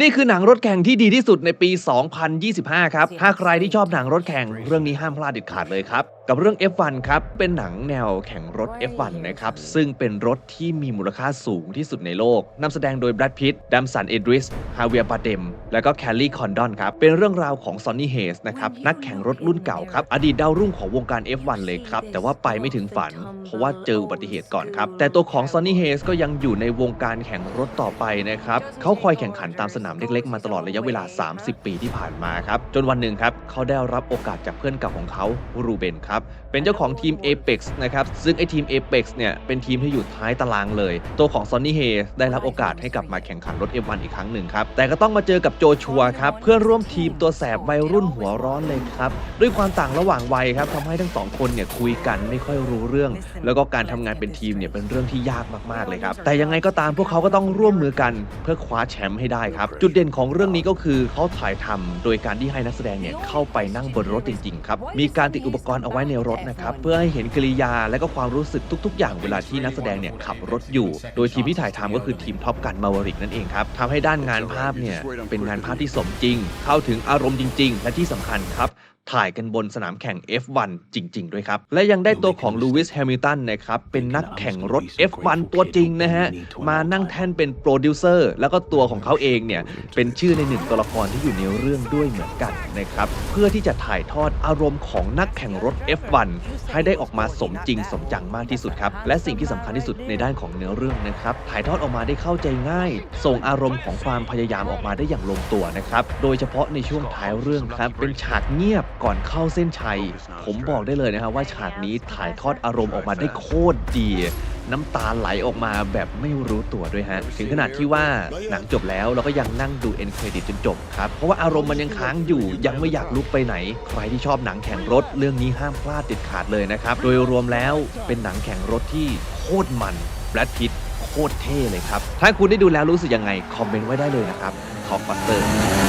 นี่คือหนังรถแข่งที่ดีที่สุดในปี 2025 ครับ ถ้าใครที่ชอบหนังรถแข่งเรื่องนี้ห้ามพลาดเด็ดขาดเลยครับ กับเรื่อง F1 ครับ เป็นหนังแนวแข่งรถ F1 นะครับ ซึ่งเป็นรถที่มีมูลค่าสูงที่สุดในโลก นำแสดงโดยแบรดพิตต์ดัมสัน เอดริส ฮาเวียบาเดม และก็แคลลี่ คอนดอนครับ เป็นเรื่องราวของซอนนี่ เฮส นะครับ นักแข่งรถรุ่นเก่าครับ อดีตดาวรุ่งของวงการ F1 เลยครับ แต่ว่าไปไม่ถึงฝัน เพราะว่าเจออุบัติเหตุก่อนครับ แต่ตัวของซอนนี่ เฮส ก็ยังอยู่ในวงการแข่งรถต่อไปนะครับ เขาคอยแข่งขันตามสนามเล็ก ๆ มาตลอดระยะเวลา 30 ปีที่ผ่านมาครับ จนวันหนึ่งครับเขาได้รับโอกาสจากเพื่อนเก่าของเขารูเบนครับ เป็นเจ้าของทีม Apex นะครับซึ่งไอทีม Apex เนี่ยเป็นทีมที่อยู่ท้ายตารางเลย ตัวของ Sonny h a y ได้รับโอกาสให้กลับมาแข่งขันรถ F1 อีกครั้งหนึ่งครับแต่ก็ต้องมาเจอกับโจชัวครับเพื่อนร่วมทีมตัวแสบวัยรุ่นหัวร้อนเลยครับด้วยความต่างระหว่างวัยครับทำให้ทั้งสองคนเนี่ยคุยกันไม่ค่อยรู้เรื่อง แล้วก็การทำงานเป็นทีมเนี่ยเป็นเรื่องที่ยากมากๆเลยครับแต่ยังไงก็ตามพวกเขาก็ต้องร่วมมือกันเพื่อคว้าแชมป์ให้ได้ครับจุดเด่นของเรื่องนี้ก็คือเขาถ่ายทำโดยการที่ให้นักแสดงเนี่ยเข้าไปนั่งบนรถจริงๆครับ มีการติดอุปกรณ์เอาไว้ในรถนะครับ เพื่อให้เห็นกริยาและก็ความรู้สึกทุก ๆ อย่างเวลาที่นักแสดงเนี่ยขับรถอยู่ โดยทีมที่ถ่ายทำก็คือทีมท็อปกันมาวริกนั่นเองครับทำให้ด้านงานภาพเนี่ยเป็นงานภาพที่สมจริง เข้าถึงอารมณ์จริง ๆ และที่สำคัญครับ ถ่ายกันบนสนามแข่ง F1 จริง ๆ ด้วยครับ และยังได้ตัวของลูวิสแฮมิลตันนะครับ เป็นนักแข่งรถ F1 ตัวจริงนะฮะ มานั่งแท่นเป็นโปรดิวเซอร์แล้วก็ตัวของเขาเองเนี่ย เป็นชื่อในหนึ่งตัวละครที่อยู่ในเรื่องด้วยเหมือนกันนะครับ เพื่อที่จะถ่ายทอดอารมณ์ของนักแข่งรถ F1 ให้ได้ออกมาสมจริงสมจังมากที่สุดครับ และสิ่งที่สำคัญที่สุดในด้านของเนื้อเรื่องนะครับ ถ่ายทอดออกมาได้เข้าใจง่าย ส่งอารมณ์ของความพยายามออกมาได้อย่างลงตัวนะครับ โดยเฉพาะในช่วงท้ายเรื่องครับ เป็นฉากเงียบก่อนเข้าเส้นชัย ผมบอกได้เลยนะครับว่าฉากนี้ถ่ายทอดอารมณ์ออกมาได้โคตรดี น้ำตาไหลออกมาแบบไม่รู้ตัวด้วยฮะ ถึงขนาดที่ว่าหนังจบแล้วเราก็ยังนั่งดูเอ็นเครดิตจนจบครับ เพราะว่าอารมณ์มันยังค้างอยู่ ยังไม่อยากลุกไปไหน ใครที่ชอบหนังแข่งรถเรื่องนี้ห้ามพลาดเด็ดขาดเลยนะครับ โดยรวมแล้วเป็นหนังแข่งรถที่โคตรมันแบรดพิตโคตรเท่เลยครับ ถ้าคุณได้ดูแล้วรู้สึกยังไง คอมเมนต์ไว้ได้เลยนะครับขอบฟัตเตอร์